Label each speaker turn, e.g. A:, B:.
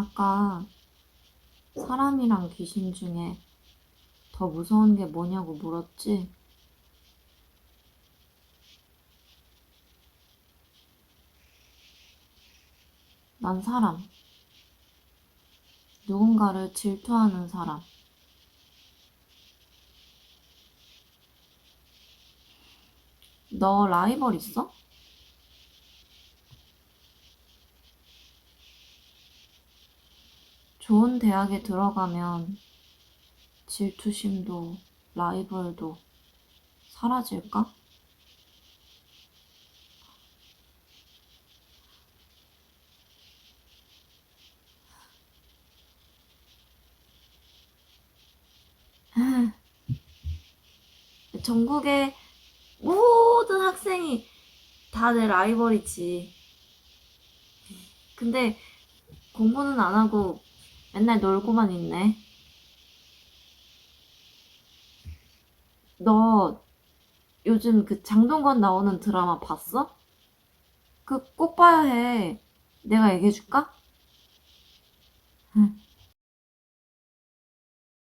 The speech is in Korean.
A: 아까 사람이랑 귀신 중에 더 무서운 게 뭐냐고 물었지? 난 사람. 누군가를 질투하는 사람. 너 라이벌 있어? 좋은 대학에 들어가면 질투심도 라이벌도 사라질까? 전국의 모든 학생이 다 내 라이벌이지. 근데 공부는 안 하고 맨날 놀고만 있네. 너 요즘 그 장동건 나오는 드라마 봤어? 그 꼭 봐야 해. 내가 얘기해줄까? 응.